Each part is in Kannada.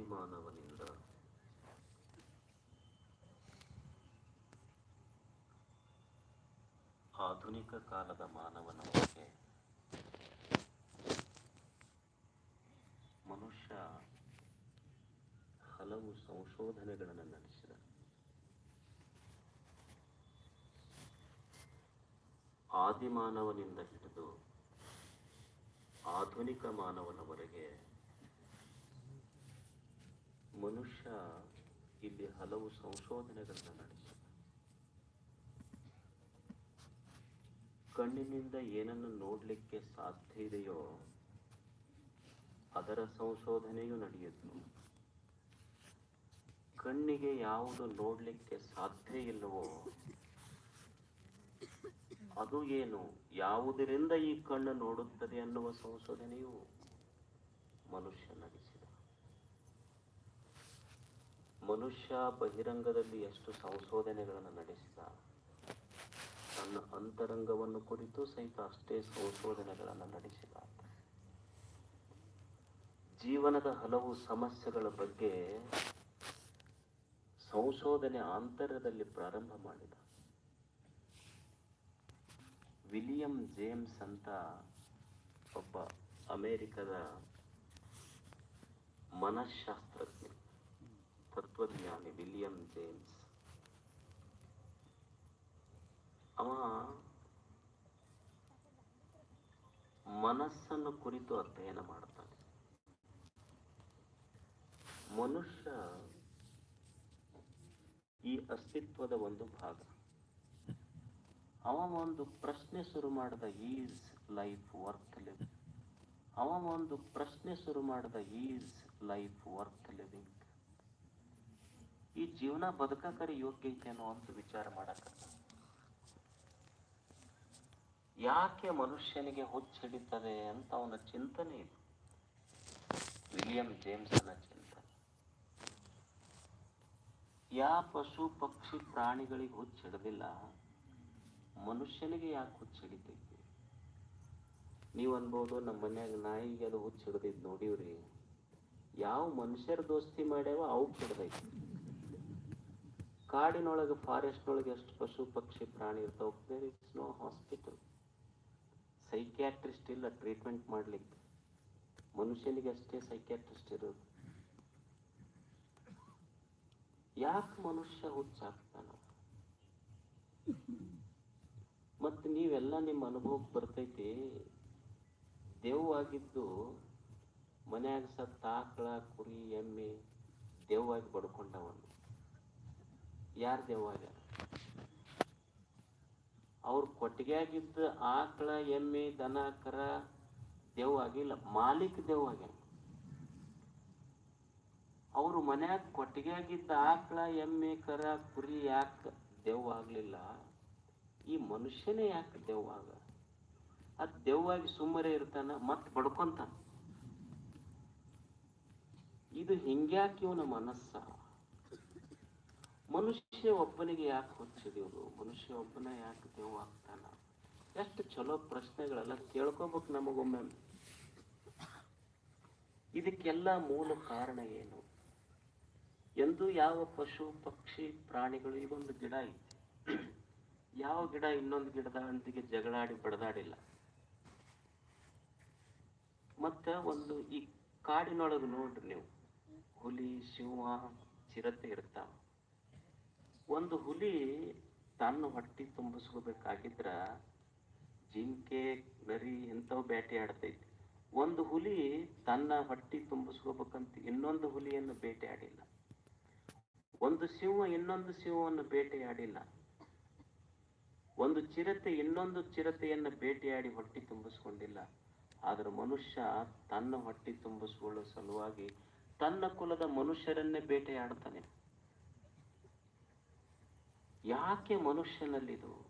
ಆದಿಮಾನವನಿಂದ ಆಧುನಿಕ ಕಾಲದ ಮಾನವನವರೆಗೆ ಮನುಷ್ಯ ಹಲವು ಸಂಶೋಧನೆಗಳನ್ನು ನಡೆಸಿದ. ಆದಿಮಾನವನಿಂದ ಹಿಡಿದು ಆಧುನಿಕ ಮಾನವನವರೆಗೆ ಮನುಷ್ಯ ಇಲ್ಲಿ ಹಲವು ಸಂಶೋಧನೆಗಳನ್ನು ನಡೆಸಿ ಕಣ್ಣಿನಿಂದ ಏನನ್ನು ನೋಡಲಿಕ್ಕೆ ಸಾಧ್ಯ ಇದೆಯೋ ಅದರ ಸಂಶೋಧನೆಯೂ ನಡೆಯಿತು ಕಣ್ಣಿಗೆ ಯಾವುದು ನೋಡಲಿಕ್ಕೆ ಸಾಧ್ಯ ಇಲ್ಲವೋ ಅದು ಏನು, ಯಾವುದರಿಂದ ಈ ಕಣ್ಣು ನೋಡುತ್ತದೆ ಅನ್ನುವ ಸಂಶೋಧನೆಯು ಮನುಷ್ಯ ನಡೆಸಿದ ಮನುಷ್ಯ ಬಹಿರಂಗದಲ್ಲಿ ಎಷ್ಟು ಸಂಶೋಧನೆಗಳನ್ನು ನಡೆಸಿದ, ತನ್ನ ಅಂತರಂಗವನ್ನು ಕುರಿತು ಸಹಿತ ಅಷ್ಟೇ ಸಂಶೋಧನೆಗಳನ್ನು ನಡೆಸಿದ. ಜೀವನದ ಹಲವು ಸಮಸ್ಯೆಗಳ ಬಗ್ಗೆ ಸಂಶೋಧನೆ ಆಂತರ್ಯದಲ್ಲಿ ಪ್ರಾರಂಭ ಮಾಡಿದ. ವಿಲಿಯಂ ಜೇಮ್ಸ್ ಅಂತ ಒಬ್ಬ ಅಮೇರಿಕದ ಮನಃಶಾಸ್ತ್ರಜ್ಞ. ತತ್ವಜ್ಞಾನಿ ವಿಲಿಯಂ ಜೇಮ್ಸ್ ಅವ ಮನಸ್ಸನ್ನು ಕುರಿತು ಅಧ್ಯಯನ ಮಾಡ್ತಾನೆ. ಮನುಷ್ಯ ಈ ಅಸ್ತಿತ್ವದ ಒಂದು ಭಾಗ. ಅವ ಒಂದು ಪ್ರಶ್ನೆ ಶುರು ಮಾಡಿದ ಈಸ್ ಲೈಫ್ ವರ್ತ್ ಲಿವಿಂಗ್ ಅವ ಒಂದು ಪ್ರಶ್ನೆ ಶುರು ಮಾಡಿದ ಈಸ್ ಲೈಫ್ ವರ್ತ್ ಲಿವಿಂಗ್ ಈ ಜೀವನ ಬದುಕಕರೆ ಯೋಗ್ಯ ಐತೇನೋ ಅಂತ ವಿಚಾರ ಮಾಡಕ ಯಾಕೆ ಮನುಷ್ಯನಿಗೆ ಹುಚ್ಚಿಡಿತದೆ ಅಂತ ಅವನ ಚಿಂತನೆ ಇದು. ವಿಲಿಯಂ ಜೇಮ್ಸ್ ಅನ್ನ ಚಿಂತನೆ. ಯಾ ಪಶು ಪಕ್ಷಿ ಪ್ರಾಣಿಗಳಿಗೆ ಹುಚ್ಚಿಡದಿಲ್ಲ ಮನುಷ್ಯನಿಗೆ ಯಾಕೆ ಹುಚ್ಚಿಡಿತೈತಿ ನೀವು ಅನ್ಬೋದು ನಮ್ಮ ಮನ್ಯಾಗ ನಾಯಿಗೆ ಅದು ಹುಚ್ಚು ಹಿಡ್ದಿದ್ ನೋಡಿವ್ರಿ. ಯಾವ ಮನುಷ್ಯರ ದೋಸ್ತಿ ಮಾಡ್ಯಾವ ಅವು ಹಿಡ್ದೈತಿ. ಕಾಡಿನೊಳಗೆ, ಫಾರೆಸ್ಟ್ನೊಳಗೆ ಎಷ್ಟು ಪಶು ಪಕ್ಷಿ ಪ್ರಾಣಿ ಇರ್ತಾವೆ there it's no hospital psychiatrist ಇಲ್ಲ ಟ್ರೀಟ್ಮೆಂಟ್ ಮಾಡ್ಲಿಕ್ಕೆ. ಮನುಷ್ಯನಿಗೆ ಅಷ್ಟೇ ಸೈಕ್ಯಾಟ್ರಿಸ್ಟ್ ಇರೋದು. ಯಾಕೆ ಮನುಷ್ಯ ಹುಚ್ಚಾಗ್ತಾನ? ಮತ್ತು ನೀವೆಲ್ಲ ನಿಮ್ಮ ಅನುಭವಕ್ಕೆ ಬರ್ತೈತಿ ದೇವಾಗಿದ್ದು ಮನ್ಯಾಗ ಸತ್ತ ಆಕಳ, ಕುರಿ, ಎಮ್ಮೆ ದೇವಾಗಿ ಬಡ್ಕೊಂಡವನು. ಯಾರು ದೆವ್ವಾಗ್ಯಾರ ಅವ್ರ ಕೊಟ್ಟಿಗೆಯಾಗಿದ್ದ ಆಕಳ, ಎಮ್ಮೆ, ದನ, ಕರ ದೆವ್ವಾಗಿಲ್ಲ, ಮಾಲೀಕ್ ದೆವ್ವಾಗ್ಯಾನ ಅವ್ರು ಮನ್ಯಾಗ ಕೊಟ್ಟಿಗೆಯಾಗಿದ್ದ ಆಕಳ, ಎಮ್ಮೆ, ಕರ, ಕುರಿ ಯಾಕೆ ದೆವ್ವಾಗ್ಲಿಲ್ಲ ಈ ಮನುಷ್ಯನೇ ಯಾಕೆ ದೆವ್ವಾಗ? ಅದು ದೆವ್ವಾಗಿ ಸುಮ್ಮನೆ ಇರ್ತಾನ ಮತ್ ಬಡ್ಕೊಂತಾನ. ಇದು ಹಿಂಗ್ಯಾಕೆ ಇವನ ಮನಸ್ಸ? ಮನುಷ್ಯ ಒಬ್ಬನಿಗೆ ಯಾಕೆ ಹುಚ್ಚಿದೀವ್ರು ಮನುಷ್ಯ ಒಬ್ಬನ ಯಾಕೆ ದೇವ್ ಆಗ್ತಾನ? ಎಷ್ಟು ಚಲೋ ಪ್ರಶ್ನೆಗಳೆಲ್ಲ ಕೇಳ್ಕೊಬೇಕು ನಮಗೊಮ್ಮೆ. ಇದಕ್ಕೆಲ್ಲ ಮೂಲ ಕಾರಣ ಏನು? ಎಂದು ಯಾವ ಪಶು, ಪಕ್ಷಿ, ಪ್ರಾಣಿಗಳು ಈಗೊಂದು ಗಿಡ ಐತೆ. ಯಾವ ಗಿಡ ಇನ್ನೊಂದು ಗಿಡದ ಅಂತಿಗೆ ಜಗಳಾಡಿ ಬಡದಾಡಿಲ್ಲ. ಮತ್ತ ಒಂದು ಈ ಕಾಡಿನೊಳಗೆ ನೋಡ್ರಿ ನೀವು. ಹುಲಿ, ಸಿಂಹ, ಚಿರತೆ ಇರ್ತಾವ. ಒಂದು ಹುಲಿ ತನ್ನ ಹೊಟ್ಟಿ ತುಂಬಿಸ್ಕೋಬೇಕಾಗಿದ್ರ ಜಿಂಕೆ ನರಿ ಇಂಥವು ಬೇಟೆ ಆಡ್ತೈತಿ. ಒಂದು ಹುಲಿ ತನ್ನ ಹೊಟ್ಟಿ ತುಂಬಿಸ್ಕೋಬೇಕಂತ ಇನ್ನೊಂದು ಹುಲಿಯನ್ನು ಬೇಟೆಯಾಡಿಲ್ಲ ಒಂದು ಸಿಂಹ ಇನ್ನೊಂದು ಸಿಂಹವನ್ನು ಬೇಟೆಯಾಡಿಲ್ಲ ಒಂದು ಚಿರತೆ ಇನ್ನೊಂದು ಚಿರತೆಯನ್ನು ಬೇಟೆಯಾಡಿ ಹೊಟ್ಟಿ ತುಂಬಿಸ್ಕೊಂಡಿಲ್ಲ. ಆದ್ರೆ ಮನುಷ್ಯ ತನ್ನ ಹೊಟ್ಟಿ ತುಂಬಿಸ್ಕೊಳ್ಳೋ ಸಲುವಾಗಿ ತನ್ನ ಕುಲದ ಮನುಷ್ಯರನ್ನೇ ಬೇಟೆಯಾಡ್ತಾನೆ ಯಾಕೆ ಮನುಷ್ಯನಲ್ಲಿದು?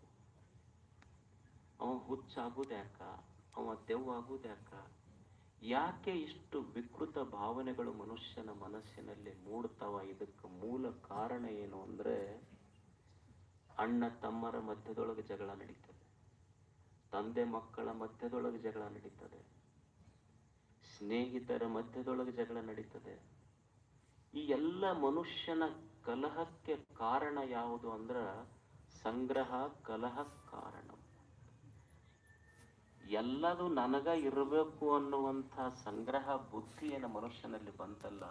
ಅವ ಹುಚ್ಚಾಗುದ್ಯಾಕ ಅವ ದೆವ್ವಾಗುದ್ಯಾಕ ಯಾಕೆ ಇಷ್ಟು ವಿಕೃತ ಭಾವನೆಗಳು ಮನುಷ್ಯನ ಮನಸ್ಸಿನಲ್ಲಿ ಮೂಡ್ತಾವ? ಇದಕ್ಕೆ ಮೂಲ ಕಾರಣ ಏನು ಅಂದ್ರೆ ಅಣ್ಣ ತಮ್ಮರ ಮಧ್ಯದೊಳಗೆ ಜಗಳ ನಡೀತದೆ. ತಂದೆ ಮಕ್ಕಳ ಮಧ್ಯದೊಳಗೆ ಜಗಳ ನಡೀತದೆ. ಸ್ನೇಹಿತರ ಮಧ್ಯದೊಳಗೆ ಜಗಳ ನಡೀತದೆ. ಈ ಎಲ್ಲ ಮನುಷ್ಯನ ಕಲಹಕ್ಕೆ ಕಾರಣ ಯಾವುದು ಅಂದ್ರ ಸಂಗ್ರಹ ಕಲಹ ಕಾರಣ. ಎಲ್ಲದು ನನಗ ಇರಬೇಕು ಅನ್ನುವಂಥ ಸಂಗ್ರಹ ಬುದ್ಧಿ ಏನು ಮನುಷ್ಯನಲ್ಲಿ ಬಂತಲ್ಲ,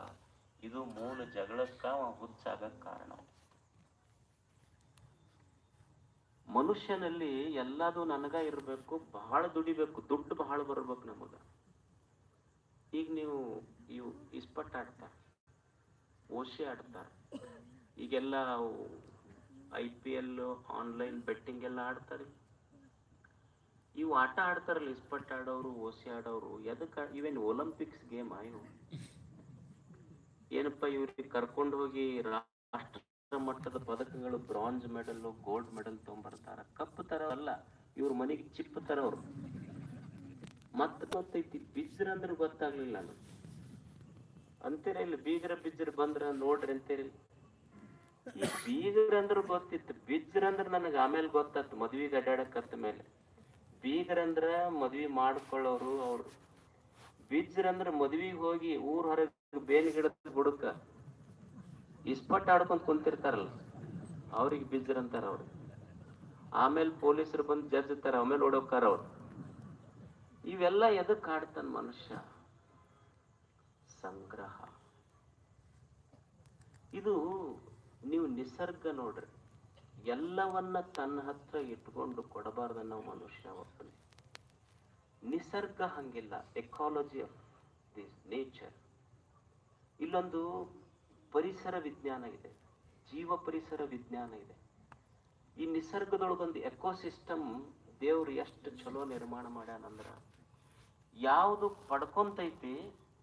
ಇದು ಮೂಲ ಜಗಳಕ್ಕ ಹುಚ್ಚಾಗ ಕಾರಣ. ಮನುಷ್ಯನಲ್ಲಿ ಎಲ್ಲದು ನನಗ ಇರಬೇಕು ಬಹಳ ದುಡಿಬೇಕು, ದುಡ್ಡು ಬಹಳ ಬರ್ಬೇಕು ನಮಗ. ಈಗ ನೀವು ಇವು ಇಸ್ಪಟ್ ಆಡ್ತಾರ ಓಶಿ ಆಡ್ತಾರ ಈಗೆಲ್ಲ I P L online betting ಎಲ್ಲ ಆಡ್ತಾರೆ. ಇವು ಆಟ ಆಡ್ತಾರಲ್ಲ, ಇಸ್ಪಟ್ ಆಡೋರು, ಓಸಿ ಆಡೋರು ಎದಕ್ಕೆ ಇವೇನ್ ಒಲಿಂಪಿಕ್ಸ್ ಗೇಮ್ ಇವು? ಏನಪ್ಪ ಇವ್ರಿಗೆ ಕರ್ಕೊಂಡು ಹೋಗಿ ರಾಷ್ಟ್ರ ಮಟ್ಟದ ಪದಕಗಳು ಬ್ರಾಂಜ್ ಮೆಡಲ್ ಗೋಲ್ಡ್ ಮೆಡಲ್ ತಗೊಂಡ್ಬರ್ತಾರ ಕಪ್ ತರ ಅಲ್ಲ, ಇವ್ರ ಮನೆಗೆ ಚಿಪ್ ತರ ಅವ್ರು. ಮತ್ತೆ ಗೊತ್ತೈತಿ ಬಿಜ್ರ ಗೊತ್ತಾಗ್ಲಿಲ್ಲ ನಾನು ಅಂತೀರ ಇಲ್ಲಿ ಬೀಗರ ಬಿಜ್ರ ಬಂದ್ರ ನೋಡ್ರಿ ಅಂತೀರಿ. ಈ ಬೀಗರ ಅಂದ್ರ ಗೊತ್ತಿತ್ತು ಬಿಜ್ರ ಅಂದ್ರ ನನಗ ಆಮೇಲೆ ಗೊತ್ತಾತ್ ಮದ್ವಿಗೆ ಅಡ್ಡಾಡಕತ್ತ ಮೇಲೆ. ಬೀಗರಂದ್ರ ಮದ್ವಿ ಮಾಡ್ಕೊಳ್ಳೋರು ಅವ್ರು. ಬಿಜ್ರಂದ್ರ ಮದ್ವಿಗ್ ಹೋಗಿ ಊರ್ ಹೊರಗೆ ಬೇನ್ ಗಿಡದ ಬುಡಕ. ಇಸ್ಪಟ್ ಆಡ್ಕೊಂಡ್ ಕುಂತಿರ್ತಾರಲ್ಲ, ಅವ್ರಿಗೆ ಬಿಜ್ರ ಅಂತಾರ ಅವ್ರು. ಆಮೇಲೆ ಪೊಲೀಸರು ಬಂದು ಜಜ್ತಾರ ಆಮೇಲೆ ಓಡೋಕಾರ ಅವ್ರು. ಇವೆಲ್ಲ ಎದಕ್ ಆಡ್ತಾನ ಮನುಷ್ಯ? ಸಂಗ್ರಹ. ಇದು ನೀವು ನಿಸರ್ಗ ನೋಡ್ರಿ. ಎಲ್ಲವನ್ನ ತನ್ನ ಹತ್ರ ಇಟ್ಕೊಂಡು ಕೊಡಬಾರ್ದನ್ನ ಮನುಷ್ಯ ಒಬ್ಬನೇ. ನಿಸರ್ಗ ಹಂಗಿಲ್ಲ. ಎಕಾಲಜಿ ಆಫ್ ದಿಸ್ ನೇಚರ್ ಇಲ್ಲೊಂದು ಪರಿಸರ ವಿಜ್ಞಾನ ಇದೆ. ಜೀವ ಪರಿಸರ ವಿಜ್ಞಾನ ಇದೆ. ಈ ನಿಸರ್ಗದೊಳಗೊಂದು ಎಕೋಸಿಸ್ಟಮ್ ದೇವ್ರು ಎಷ್ಟು ಚಲೋ ನಿರ್ಮಾಣ ಮಾಡ್ಯಾನಂದ್ರ, ಯಾವುದು ಪಡ್ಕೊಂತೈತಿ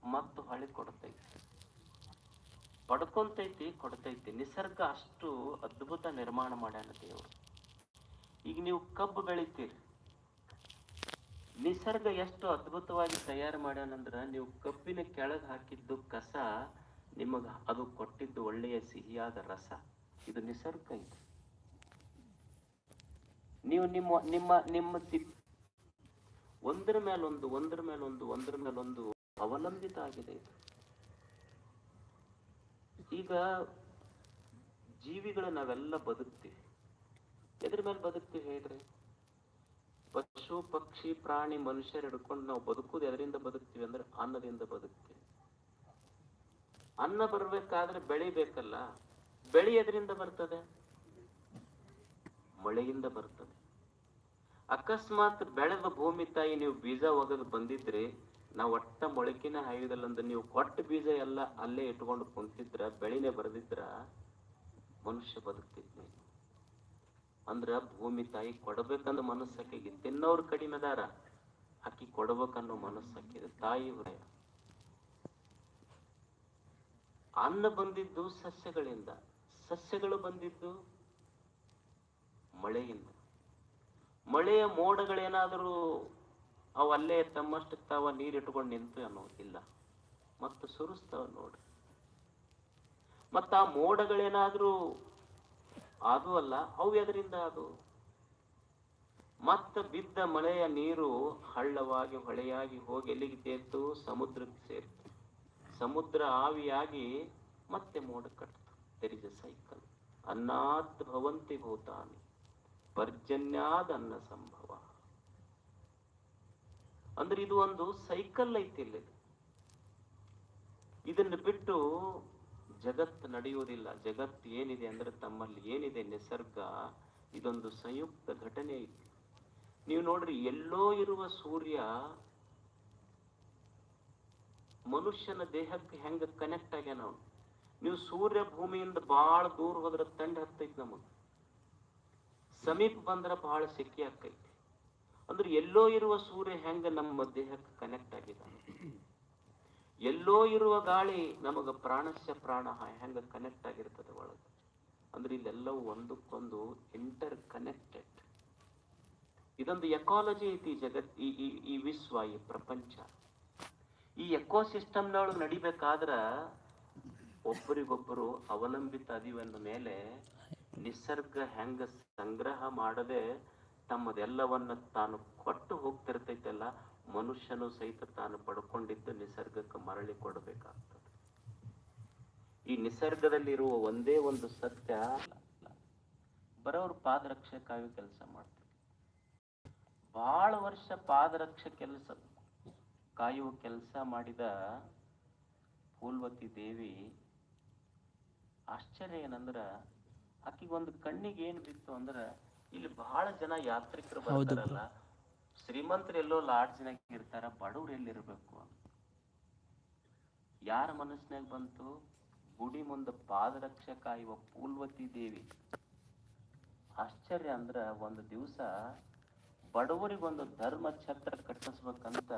ಮತ್ತು ಹೊಳಿ ಕೊಡ್ತೈತಿ. ಪಡ್ಕೊಂತೈತಿ, ಕೊಡ್ತೈತಿ. ನಿಸರ್ಗ ಅಷ್ಟು ಅದ್ಭುತ ನಿರ್ಮಾಣ ಮಾಡ್ಯಾನ ದೇವ್ರು. ಈಗ ನೀವು ಕಬ್ಬು ಬೆಳಿತೀರಿ. ನಿಸರ್ಗ ಎಷ್ಟು ಅದ್ಭುತವಾಗಿ ತಯಾರು ಮಾಡ್ಯಾನಂದ್ರ ನೀವು ಕಬ್ಬಿನ ಕೆಳಗೆ ಹಾಕಿದ್ದು ಕಸ, ನಿಮಗ ಅದು ಕೊಟ್ಟಿದ್ದು ಒಳ್ಳೆಯ ಸಿಹಿಯಾದ ರಸ. ಇದು ನಿಸರ್ಗ ಇದು. ನೀವು ನಿಮ್ಮ ನಿಮ್ಮ ನಿಮ್ಮ ಒಂದ್ರ ಮೇಲೊಂದು ಒಂದ್ರ ಮೇಲೊಂದು ಒಂದ್ರ ಮೇಲೊಂದು ಅವಲಂಬಿತ ಆಗಿದೆ ಈಗ ಜೀವಿಗಳ ನಾವೆಲ್ಲ ಬದುಕ್ತೀವಿ. ಎದ್ರ ಮೇಲೆ ಬದುಕ್ತೀವಿ ಹೇಳ್ರಿ ಪಶು ಪಕ್ಷಿ ಪ್ರಾಣಿ, ಮನುಷ್ಯರು ಹಿಡ್ಕೊಂಡು ನಾವು ಬದುಕುದು ಎದರಿಂದ ಬದುಕ್ತೀವಿ ಅಂದ್ರೆ ಅನ್ನದಿಂದ ಬದುಕ್ತೀವಿ. ಅನ್ನ ಬರ್ಬೇಕಾದ್ರೆ ಬೆಳಿಬೇಕಲ್ಲ ಬೆಳಿ ಎದರಿಂದ ಬರ್ತದೆ? ಮಳೆಯಿಂದ ಬರ್ತದೆ. ಅಕಸ್ಮಾತ್ ಬೆಳೆದ ಭೂಮಿ ತಾಯಿ ನೀವು ಬೀಜ ಒಗೆದು ಬಂದಿದ್ರಿ ನಾವು ಒಟ್ಟ ಮೊಳಕಿನ ಅಂದ್ರೆ ನೀವು ಕೊಟ್ಟ ಬೀಜ ಎಲ್ಲ ಅಲ್ಲೇ ಇಟ್ಕೊಂಡು ಕುಂತಿದ್ರ ಬೆಳಿನೇ ಬರೆದಿದ್ರ, ಮನುಷ್ಯ ಬದುಕ್ತಿದ್ನಿ. ಅಂದ್ರ ಭೂಮಿ ತಾಯಿ ಕೊಡಬೇಕಂದ ಮನಸ್ಸಾಕಿಗೆ ತಿನ್ನೋರು ಕಡಿಮೆ ದಾರ ಅಕ್ಕಿ ಕೊಡಬೇಕನ್ನೋ ಮನಸ್ಸಾಕಿದೆ ತಾಯಿ ಹೃದಯ. ಅನ್ನ ಬಂದಿದ್ದು ಸಸ್ಯಗಳಿಂದ. ಸಸ್ಯಗಳು ಬಂದಿದ್ದು ಮಳೆಯಿಂದ. ಮಳೆಯ ಮೋಡಗಳೇನಾದರೂ ಅವು ಅಲ್ಲೇ ತಮ್ಮಷ್ಟಕ್ಕೆ ತಾವ ನೀರಿಟ್ಕೊಂಡು ನಿಂತು ಅನ್ನೋದಿಲ್ಲ. ಮತ್ತು ಸುರಿಸ್ತಾವ ನೋಡ್ರಿ ಮತ್ತ ಆ ಮೋಡಗಳೇನಾದ್ರೂ ಅದು ಅಲ್ಲ, ಅವು ಎದರಿಂದ ಅದು? ಮತ್ತ ಬಿದ್ದ ಮಳೆಯ ನೀರು ಹಳ್ಳವಾಗಿ ಹೊಳೆಯಾಗಿ ಹೋಗಿ ಎಲ್ಲಿಗೆ ಸೇರ್ತು? ಸಮುದ್ರಕ್ಕೆ ಸೇರ್ತು. ಸಮುದ್ರ ಆವಿಯಾಗಿ ಮತ್ತೆ ಮೋಡ ಕಟ್ತು. ತೆರಿಜ ಸೈಕಲ್ ಅನ್ನಾತ್ ಭವಂತಿ ಭೂತಾನಿ. ಪರ್ಜನ್ಯಾದ ಅನ್ನ ಸಂಭವ. ಅಂದ್ರೆ ಇದು ಒಂದು ಸೈಕಲ್ ಐತಿ ಇಲ್ಲಿ. ಇದನ್ನ ಬಿಟ್ಟು ಜಗತ್ತು ನಡೆಯುವುದಿಲ್ಲ. ಜಗತ್ತು ಏನಿದೆ ಅಂದ್ರೆ ತಮ್ಮಲ್ಲಿ ಏನಿದೆ? ನಿಸರ್ಗ. ಇದೊಂದು ಸಂಯುಕ್ತ ಘಟನೆ ಐತಿ. ನೀವು ನೋಡ್ರಿ, ಎಲ್ಲೋ ಇರುವ ಸೂರ್ಯ ಮನುಷ್ಯನ ದೇಹಕ್ಕೆ ಹೆಂಗ ಕನೆಕ್ಟ್ ಆಗ್ಯಾನ ಅವನು? ನೀವು ಸೂರ್ಯ ಭೂಮಿಯಿಂದ ಬಹಳ ದೂರ ಹೋದ್ರೆ ತಂಡ ಹತ್ತೈತಿ ನಮಗ್. ಸಮೀಪ ಬಂದ್ರೆ ಬಹಳ ಸಿಕ್ಕಿ ಆಕೈತಿ ಅಂದ್ರೆ ಎಲ್ಲೋ ಇರುವ ಸೂರ್ಯ ಹೆಂಗ ನಮ್ಮ ದೇಹಕ್ಕೆ ಕನೆಕ್ಟ್ ಆಗಿದ್ದಾನೆ? ಎಲ್ಲೋ ಇರುವ ಗಾಳಿ ನಮಗ ಪ್ರಾಣಸ್ಯ ಪ್ರಾಣ ಹೆಂಗ ಕನೆಕ್ಟ್ ಆಗಿರ್ತದೆ ಒಳಗೆ? ಅಂದ್ರೆ ಇಲ್ಲೆಲ್ಲವೂ ಒಂದಕ್ಕೊಂದು ಇಂಟರ್ ಕನೆಕ್ಟೆಡ್ ಇದೊಂದು ಎಕಾಲಜಿ ಐತಿ ಜಗತ್, ಈ ಈ ಈ ವಿಶ್ವ, ಈ ಪ್ರಪಂಚ. ಈ ಎಕೋಸಿಸ್ಟಮ್ನೊಳಗೆ ನಡಿಬೇಕಾದ್ರ ಒಬ್ಬರಿಗೊಬ್ಬರು ಅವಲಂಬಿತ ಅದಿವನ್ನ ಮೇಲೆ ನಿಸರ್ಗ ಹೆಂಗ ಸಂಗ್ರಹ ಮಾಡದೆ ತಮ್ಮದೆಲ್ಲವನ್ನ ತಾನು ಕೊಟ್ಟು ಹೋಗ್ತಿರ್ತೈತಲ್ಲ, ಮನುಷ್ಯನು ಸಹಿತ ತಾನು ಪಡ್ಕೊಂಡಿದ್ದು ನಿಸರ್ಗಕ್ಕೆ ಮರಳಿ ಕೊಡಬೇಕಾಗ್ತದೆ ಈ ನಿಸರ್ಗದಲ್ಲಿರುವ ಒಂದೇ ಒಂದು ಸತ್ಯ. ಬರೋರು ಪಾದರಕ್ಷಕ್ಕಾಗಿ ಕೆಲಸ ಮಾಡ್ತಾರೆ ಬಹಳ ವರ್ಷ ಪಾದರಕ್ಷ ಕೆಲಸ, ಕಾಯುವ ಕೆಲಸ ಮಾಡಿದ ಪೂಲ್ವತಿ ದೇವಿ, ಆಶ್ಚರ್ಯ ಏನಂದ್ರ, ಆಕಿಗೊಂದು ಕಣ್ಣಿಗೆ ಏನು ಬಿತ್ತು ಅಂದ್ರ ಇಲ್ಲಿ ಬಹಳ ಜನ ಯಾತ್ರಿಕರು ಬರ್ತಾರಲ್ಲ ಶ್ರೀಮಂತರು ಎಲ್ಲೋ ಲಾಡ್ಜ್ನಾಗ ಇರ್ತಾರ ಬಡವ್ರು ಎಲ್ಲಿರ್ಬೇಕು ಯಾರ ಮನಸ್ಸಿನಾಗ ಬಂತು? ಗುಡಿ ಮುಂದೆ ಪಾದರಕ್ಷ ಕಾಯುವ ಪೂಲ್ವತಿ ದೇವಿ. ಆಶ್ಚರ್ಯ ಅಂದ್ರ ಒಂದು ದಿವಸ ಬಡವರಿಗೊಂದು ಧರ್ಮ ಛತ್ರ ಕಟ್ಟಿಸ್ಬೇಕಂತ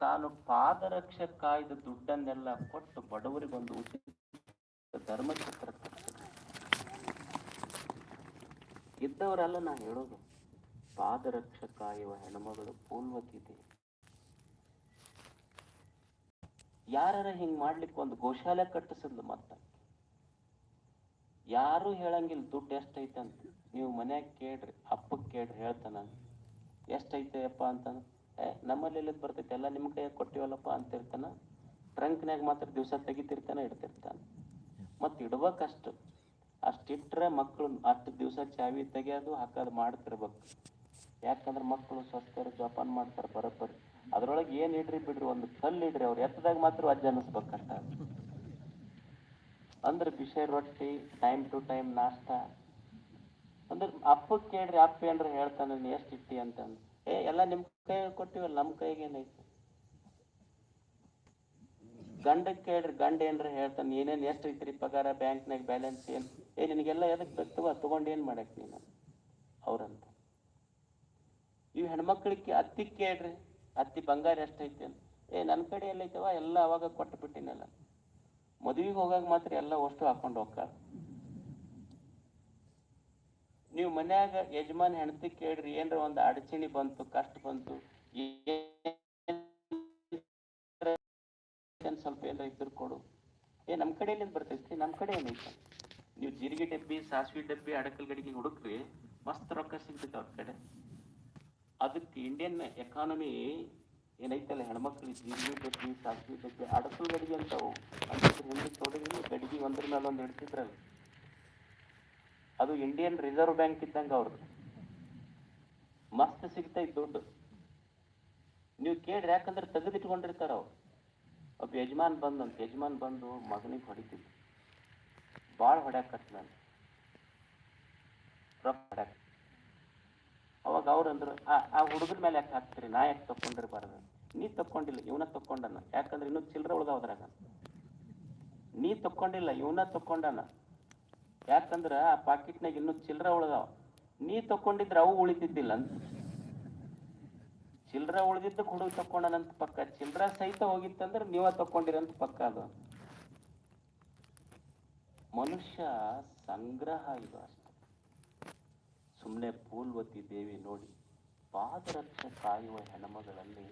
ತಾನು ಪಾದರಕ್ಷ ಕಾಯ್ದ ದುಡ್ಡನ್ನೆಲ್ಲ ಕೊಟ್ಟು ಬಡವರಿಗೊಂದು ಉಚಿತ ಧರ್ಮ ಛತ್ರ ಕಟ್ಟಿಸಿದ ಇದ್ದವರೆಲ್ಲ ನಾ ಹೇಳೋದು ಪಾದರಕ್ಷಕ ಕಾಯುವ ಹೆಣ್ಮಗಳು ಪೂಲ್ವತಿ ದೇವಿ ಯಾರ ಹಿಂಗ್ ಮಾಡ್ಲಿಕ್ಕೆ ಒಂದು ಗೋಶಾಲೆ ಕಟ್ಟಿಸಿದ್ಲು ಮತ್ತ? ಯಾರು ಹೇಳಂಗಿಲ್ಲ, ದುಡ್ಡು ಎಷ್ಟೈತೆ ಅಂತ. ನೀವು ಮನ್ಯಾಗ ಕೇಳ್ರಿ, ಅಪ್ಪಗ್ ಕೇಳ್ರಿ, ಹೇಳ್ತಾನ ಎಷ್ಟೈತೆ ಅಪ್ಪ ಅಂತ ಏ, ನಮ್ಮಲ್ಲಿ ಎಲ್ಲಿದ್ ಬರ್ತೈತೆ? ಎಲ್ಲ ನಿಮ್ ಕೈಯಾಗ ಕೊಟ್ಟಿವಲ್ಲಪ್ಪ ಅಂತ ಇರ್ತಾನ ಟ್ರಂಕ್ನ್ಯಾಗ ಮಾತ್ರ ದಿವಸ ತೆಗಿತಿರ್ತಾನ, ಇಡ್ತಿರ್ತಾನ. ಮತ್ತೆ ಇಡ್ಬೇಕಷ್ಟು. ಅಷ್ಟಿಟ್ರೆ ಮಕ್ಕಳು ಹತ್ತು ದಿವಸ ಚಾವಿ ತೆಗೆಯೋದು ಹಾಕೋದು ಮಾಡ್ತಿರ್ಬೇಕು. ಯಾಕಂದ್ರೆ ಮಕ್ಕಳು ಸ್ವಸ್ಥರು ಜೋಪಾನ ಮಾಡ್ತಾರೆ ಬರೋಬ್ಬರಿ. ಅದ್ರೊಳಗೆ ಏನ್ ಇಡ್ರಿ ಬಿಡ್ರಿ, ಒಂದು ಕಲ್ಲು ಇಡ್ರಿ ಅವ್ರು ಎತ್ತದಾಗ ಮಾತ್ರ ಅಜ್ಜ ಅನ್ನಿಸ್ಬೇಕಂತ ಅಂದ್ರೆ ಬಿಸಿ ರೊಟ್ಟಿ ಟೈಮ್ ಟು ಟೈಮ್ ನಾಷ್ಟ. ಅಂದ್ರೆ ಅಪ್ಪ ಕೇಳ್ರಿ, ಅಪ್ಪ ಏನ್ರ ಹೇಳ್ತಾನೆ ಎಷ್ಟ್ ಇಟ್ಟಿ ಅಂತಂದು. ಏ, ಎಲ್ಲ ನಿಮ್ ಕೈ ಕೊಟ್ಟಿವಲ್ಲ, ನಮ್ ಕೈಗೆ ಏನೈತಿ ಗಂಡ ಕೇಳ್ರಿ, ಗಂಡ ಏನ್ರ ಹೇಳ್ತಾನೆ ಏನೇನ್ ಎಷ್ಟು ಐತ್ರಿ ಪಗಾರ, ಬ್ಯಾಂಕ್ನಾಗ ಬ್ಯಾಲೆನ್ಸ್ ಏನ್? ಏ, ನಿನಗೆಲ್ಲ ಎದಕ್ ಬೇಕು ತಗೊಂಡು ಏನ್ ಮಾಡಕ್ ನೀನು? ಅವ್ರಂತ. ಇವು ಹೆಣ್ಮಕ್ಳಿಗೆ ಅತ್ತಿ ಕೇಳ್ರಿ. ಅತ್ತಿ ಬಂಗಾರ ಎಷ್ಟೈತೆ ಅಂತ. ಏ ನನ್ನ ಕಡೆ ಎಲ್ಲೈತವ? ಎಲ್ಲ ಅವಾಗ ಕೊಟ್ಟು ಬಿಟ್ಟಿನಲ್ಲ. ಮದುವೆಗೆ ಹೋಗಾಗ ಮಾತ್ರ ಎಲ್ಲ ಅಷ್ಟು ಹಾಕೊಂಡು ಹೋಗ್ತಾರ ನೀವು ಮನ್ಯಾಗ ಯಜಮಾನ್ ಹೆಂಡತಿ ಕೇಳ್ರಿ, ಏನ್ರ ಒಂದು ಅಡಚಣಿ ಬಂತು, ಕಷ್ಟ ಬಂತು ಸ್ವಲ್ಪ ಏನ್ರ ಇದ್ರ ಕೊಡು. ಏ, ನಮ್ ಕಡೆ ಎಲ್ಲಿಂದ ಬರ್ತೈತಿ, ನಮ್ ಕಡೆ ಏನೈತಿ? ನೀವು ಜೀರಿಗೆ ಡಬ್ಬಿ, ಸಾಸಿವೆ ಡಬ್ಬಿ, ಅಡಕಲ್ ಗಡಿಗೆ ಹುಡುಕ್ರಿ, ಮಸ್ತ್ ರೊಕ್ಕ ಸಿಗ್ತೈತೆ ಅವ್ರ ಕಡೆ. ಅದಕ್ಕೆ ಇಂಡಿಯನ್ ಎಕಾನಮಿ ಏನೈತಲ್ಲ ಹೆಣ್ಮಕ್ಳಿಗೆ ಜೀರಿಗೆ ಡಬ್ಬಿ, ಸಾಸಿವೆ ಡಬ್ಬಿ, ಅಡಕಲ್ ಗಡಿಗೆ ಅಂತವು. ಹಿಂದೆ ತೊಡಗಿ ಗಡಿಗೆ ಒಂದ್ರ ಮೇಲೆ ಒಂದು ಇಡ್ತಿದ್ರಲ್ಲ ಅದು ಇಂಡಿಯನ್ ರಿಸರ್ವ್ ಬ್ಯಾಂಕ್ ಇದ್ದಂಗ ಅವ್ರದ್ದು ಮಸ್ತ್ ಸಿಗ್ತೈತೆ ದುಡ್ಡು. ನೀವು ಕೇಳ್ರಿ, ಯಾಕಂದ್ರೆ ತೆಗೆದಿಟ್ಕೊಂಡಿರ್ತಾರ ಅವ್ರು. ಒಬ್ಬ ಯಜಮಾನ್ ಬಂದಂತ ಯಜಮಾನ್ ಬಂದು ಮಗನಿಗೆ ಹೊಡಿತಿದ್ದ ಭಾಳ ಹೊಡ್ಯಾಕತ್ ನಾನು. ಹೊಡ್ಯಾಕ. ಅವಾಗ ಅವ್ರಂದ್ರು ಆ ಆ ಹುಡುಗರ ಮೇಲೆ ಯಾಕೆ ಹಾಕ್ತೀರಿ? ನಾ ಯಾಕೆ ತಕೊಂಡಿರ್ಬಾರ್ದು ನೀ ತಕ್ಕೊಂಡಿಲ್ಲ, ಇವನ ತಕ್ಕೊಂಡನ. ಯಾಕಂದ್ರೆ ಇನ್ನೂ ಚಿಲ್ಲರೆ ಉಳ್ದಾವದ್ರಾಗ. ನೀ ತಕ್ಕೊಂಡಿಲ್ಲ, ಇವನ ತಕ್ಕೊಂಡನ. ಯಾಕಂದ್ರ ಆ ಪಾಕಿಟ್ನಾಗ ಇನ್ನೂ ಚಿಲ್ಲರೆ ಉಳ್ದಾವ. ನೀ ತಕ್ಕೊಂಡಿದ್ರೆ ಅವು ಉಳಿತಿದ್ದಿಲ್ಲ ಅಂತ. ಚಿಲ್ಲರೆ ಉಳಿದಿದ್ದಕ್ಕೆ ಹುಡುಗ ತಕ್ಕೊಂಡನಂತ ಪಕ್ಕ. ಚಿಲ್ರ ಸಹಿತ ಹೋಗಿತ್ತಂದ್ರೆ ನೀವ ತಕ್ಕೊಂಡಿರಂತ ಪಕ್ಕ ಅದು. ಮನುಷ್ಯ ಸಂಗ್ರಹ ಇದು ಅಷ್ಟೆ. ಸುಮ್ಮನೆ ಪೂಲ್ವತಿ ದೇವಿ ನೋಡಿ, ಪಾದರಕ್ಷೆ ಕಾಯುವ ಹೆಣ್ಮಗಳಲ್ಲಿ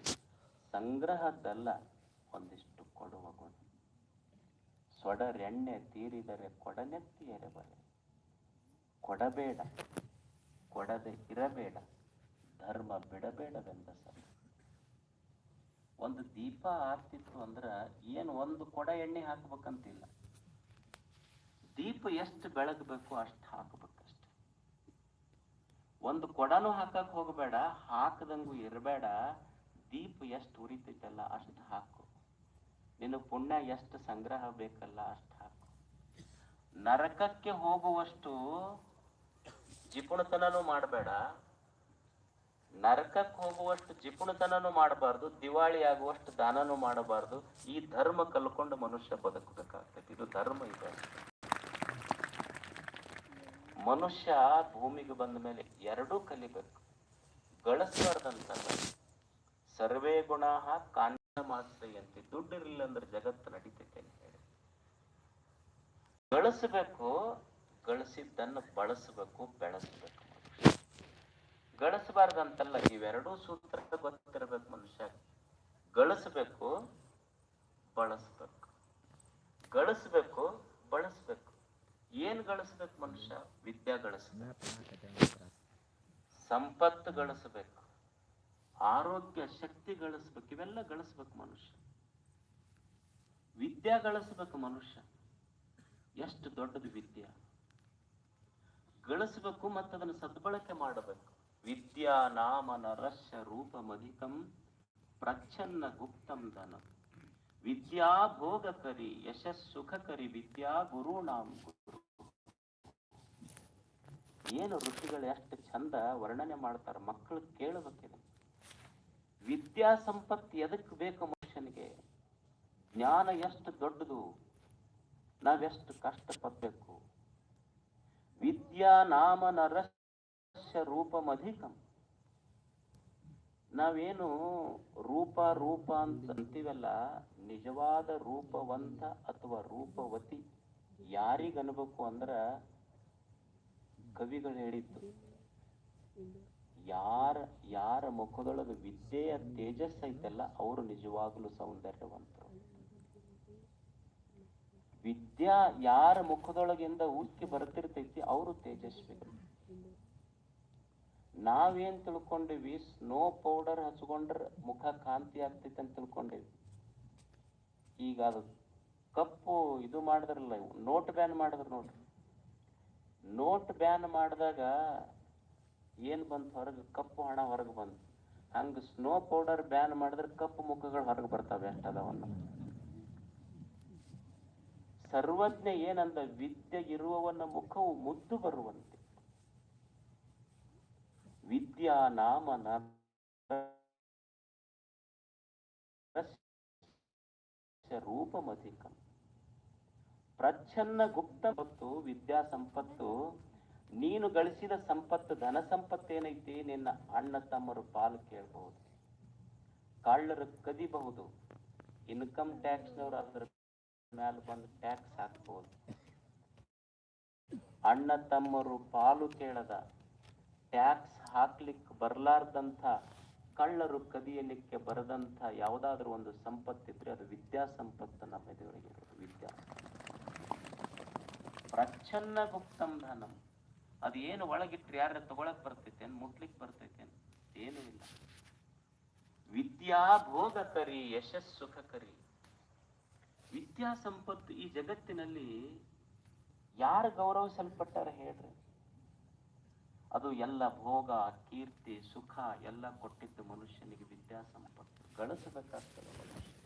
ಸಂಗ್ರಹದ್ದಲ್ಲ, ಒಂದಿಷ್ಟು ಕೊಡುವ ಗುಣ. ಸೊಡರೆಣ್ಣೆ ತೀರಿದರೆ ಕೊಡನೆತ್ತಿ ಎರೆಬರೆ ಕೊಡಬೇಡ, ಕೊಡದೆ ಇರಬೇಡ, ಧರ್ಮ ಬಿಡಬೇಡವೆಂದ ಸರ್ ಒಂದು ದೀಪ ಆಗ್ತಿತ್ತು ಅಂದ್ರೆ, ಏನು ಒಂದು ಕೊಡ ಎಣ್ಣೆ ಹಾಕ್ಬೇಕಂತಿಲ್ಲ. ದೀಪ ಎಷ್ಟು ಬೆಳಗಬೇಕು ಅಷ್ಟು ಅಷ್ಟೆ ಒಂದು ಕೊಡನೂ ಹಾಕಕ್ ಹೋಗಬೇಡ, ಹಾಕದಂಗೂ ಇರಬೇಡ, ದೀಪ ಎಷ್ಟು ಉರಿತೈತಲ್ಲ ಅಷ್ಟು ಹಾಕು. ನಿನ್ನ ಪುಣ್ಯ ಎಷ್ಟು ಸಂಗ್ರಹ ಬೇಕಲ್ಲ ಅಷ್ಟು ಹಾಕು. ನರಕಕ್ಕೆ ಹೋಗುವಷ್ಟು ಜಿಪುಣತನನು ಮಾಡಬೇಡ. ನರಕಕ್ಕೆ ಹೋಗುವಷ್ಟು ಜಿಪುಣತನನು ಮಾಡಬಾರ್ದು, ದಿವಾಳಿ ಆಗುವಷ್ಟು ದಾನನೂ ಮಾಡಬಾರ್ದು. ಈ ಧರ್ಮ ಕಲ್ಕೊಂಡು ಮನುಷ್ಯ ಬದುಕಬೇಕಾಗ್ತೈತಿ ಇದು ಧರ್ಮ ಇದೆ. ಮನುಷ್ಯ ಭೂಮಿಗೆ ಬಂದ ಮೇಲೆ ಎರಡೂ ಕಲಿಬೇಕು. ಗಳಿಸ್ಬಾರ್ದಂತಲ್ಲ. ಸರ್ವೇ ಗುಣ ಕಾನ್ಯಮಾಶ್ರಯಂತೆ ದುಡ್ಡು ಇರಲಿಲ್ಲ ಅಂದ್ರೆ ಜಗತ್ತು ನಡೀತೈತೆ ಅಂತ ಹೇಳಿ. ಗಳಿಸಬೇಕು, ಗಳಿಸಿದ್ದನ್ನು ಬಳಸಬೇಕು, ಬೆಳೆಸಬೇಕು ಗಳಿಸಬಾರ್ದಂತಲ್ಲ, ಇವೆರಡೂ ಸೂತ್ರ ಗೊತ್ತಿರಬೇಕು ಮನುಷ್ಯ. ಗಳಿಸಬೇಕು, ಬಳಸ್ಬೇಕು. ಗಳಿಸ್ಬೇಕು, ಬಳಸ್ಬೇಕು. ಏನ್ ಗಳಿಸ್ಬೇಕು ಮನುಷ್ಯ? ವಿದ್ಯೆ ಗಳಿಸ್ಬೇಕು. ಸಂಪತ್ತು ಗಳಿಸ್ಬೇಕು. ಆರೋಗ್ಯ ಶಕ್ತಿ ಗಳಿಸ್ಬೇಕು. ಇವೆಲ್ಲ ಗಳಿಸ್ಬೇಕು ಮನುಷ್ಯ. ವಿದ್ಯಾ ಗಳಿಸ್ಬೇಕು ಮನುಷ್ಯ. ಎಷ್ಟು ದೊಡ್ಡದು ವಿದ್ಯೆ. ಗಳಿಸ್ಬೇಕು ಮತ್ತು ಅದನ್ನು ಸದ್ಬಳಕೆ ಮಾಡಬೇಕು. ವಿದ್ಯಾ ನಾಮ ರೂಪ ರೂಪಮಧಿಕಂ ಪ್ರಚ್ಛನ್ನ ಗುಪ್ತಂ ಧನ. ವಿದ್ಯಾ ಭೋಗಕರಿ ಯಶಸ್ ಸುಖಕರಿ ವಿದ್ಯಾ ಗುರುಣಾಂ ಗುರು. ಏನು ಋಷಿಗಳು ಎಷ್ಟು ಚಂದ ವರ್ಣನೆ ಮಾಡ್ತಾರೆ ಮಕ್ಕಳು ಕೇಳಬೇಕಿದೆ. ವಿದ್ಯಾ ಸಂಪತ್ತು ಎದಕ್ ಬೇಕು ಮನುಷ್ಯನಿಗೆ? ಜ್ಞಾನ ಎಷ್ಟು ದೊಡ್ಡದು, ನಾವೆಷ್ಟು ಕಷ್ಟಪಡ್ಬೇಕು? ವಿದ್ಯಾ ನಾಮ ನರಸ್ಯ ರೂಪಮಧಿಕಂ ನಾವೇನು ರೂಪ ರೂಪ ಅಂತ ಅಂತೀವಲ್ಲ, ನಿಜವಾದ ರೂಪವಂತ ಅಥವಾ ರೂಪವತಿ ಯಾರಿಗನ್ಬೇಕು ಅಂದ್ರ ಕವಿಗಳು ಹೇಳಿದ್ದು, ಯಾರ ಯಾರ ಮುಖದೊಳಗೆ ವಿದ್ಯೆಯ ತೇಜಸ್ ಐತಲ್ಲ, ಅವರು ನಿಜವಾಗ್ಲೂ ಸೌಂದರ್ಯವಂತರು. ವಿದ್ಯಾ ಯಾರ ಮುಖದೊಳಗಿಂದ ಉಕ್ಕಿ ಬರ್ತಿರ್ತೈತಿ ಅವರು ತೇಜಸ್ವಿಗಳು. ನಾವೇನ್ ತಿಳ್ಕೊಂಡಿವಿ ಸ್ನೋ ಪೌಡರ್ ಹಚ್ಕೊಂಡ್ರ ಮುಖ ಕಾಂತಿ ಆಗ್ತೈತಿ ಅಂತ ತಿಳ್ಕೊಂಡಿವಿ. ಈಗ ಅದು ಕಪ್ಪು ಇದು ಮಾಡಿದ್ರಲ್ಲ, ನೋಟ್ ಬ್ಯಾನ್ ಮಾಡಿದ್ರು ನೋಡ್ರಿ. ನೋಟ್ ಬ್ಯಾನ್ ಮಾಡಿದಾಗ ಏನ್ ಬಂತು? ಹೊರಗೆ ಕಪ್ಪು ಹಣ ಹೊರಗೆ ಬಂತು. ಹಂಗ ಸ್ನೋ ಪೌಡರ್ ಬ್ಯಾನ್ ಮಾಡಿದ್ರೆ ಕಪ್ಪು ಮುಖಗಳು ಹೊರಗೆ ಬರ್ತಾವೆ ಎಷ್ಟದವನ್ನ ಸರ್ವಜ್ಞ ಏನಂದ? ವಿದ್ಯೆ ಇರುವವನ ಮುಖವು ಮುದ್ದು ಬರುವಂತೆ. ವಿದ್ಯಾ ನಾಮ ರೂಪಮಧಿಕ. ಪ್ರಚ್ಛನ್ನ ಗುಪ್ತ ಮತ್ತು ವಿದ್ಯಾ ಸಂಪತ್ತು, ನೀನು ಗಳಿಸಿದ ಸಂಪತ್ತು ಧನ ಸಂಪತ್ತು ಏನೈತಿ? ನಿನ್ನ ಅಣ್ಣ ತಮ್ಮರು ಪಾಲು ಕೇಳಬಹುದು. ಕಳ್ಳರು ಕದಿಬಹುದು. ಇನ್ಕಮ್ ಟ್ಯಾಕ್ಸ್ನವ್ರು ಅದ್ರ ಮೇಲೆ ಬಂದು ಟ್ಯಾಕ್ಸ್ ಹಾಕ್ಬಹುದು. ಅಣ್ಣ ತಮ್ಮರು ಪಾಲು ಕೇಳದ ಟ್ಯಾಕ್ಸ್ ಹಾಕ್ಲಿಕ್ಕೆ ಬರಲಾರ್ದಂಥ, ಕಳ್ಳರು ಕದಿಯಲಿಕ್ಕೆ ಬರದಂಥ ಯಾವುದಾದ್ರೂ ಒಂದು ಸಂಪತ್ತಿದ್ರೆ ಅದು ವಿದ್ಯಾ ಸಂಪತ್ತು ನಮ್ಮ ಎದುರಿಗೆ ವಿದ್ಯಾ. ಪ್ರಚ್ಛನ್ನ ಗುಪ್ತಂ ಧನಂ ಅದು ಏನು ಒಳಗಿಟ್ರೆ ಯಾರ ತಗೊಳಕ್ ಬರ್ತೈತೆ ಮುಟ್ಲಿಕ್ ಬರ್ತೈತೆ ಏನೂ? ಇಲ್ಲ. ವಿದ್ಯಾ ಭೋಗಕರಿ ಯಶಸ್ ಸುಖಕರಿ ವಿದ್ಯಾ ಸಂಪತ್ತು ಈ ಜಗತ್ತಿನಲ್ಲಿ ಯಾರು ಗೌರವಿಸಲ್ಪಟ್ಟಾರ ಹೇಳ್ರಿ? ಅದು ಎಲ್ಲ ಭೋಗ, ಕೀರ್ತಿ, ಸುಖ ಎಲ್ಲ ಕೊಟ್ಟಿದ್ದು ಮನುಷ್ಯನಿಗೆ ವಿದ್ಯಾ ಸಂಪತ್ತು ಗಳಿಸಬೇಕಾಗ್ತದೆ ಮನುಷ್ಯ.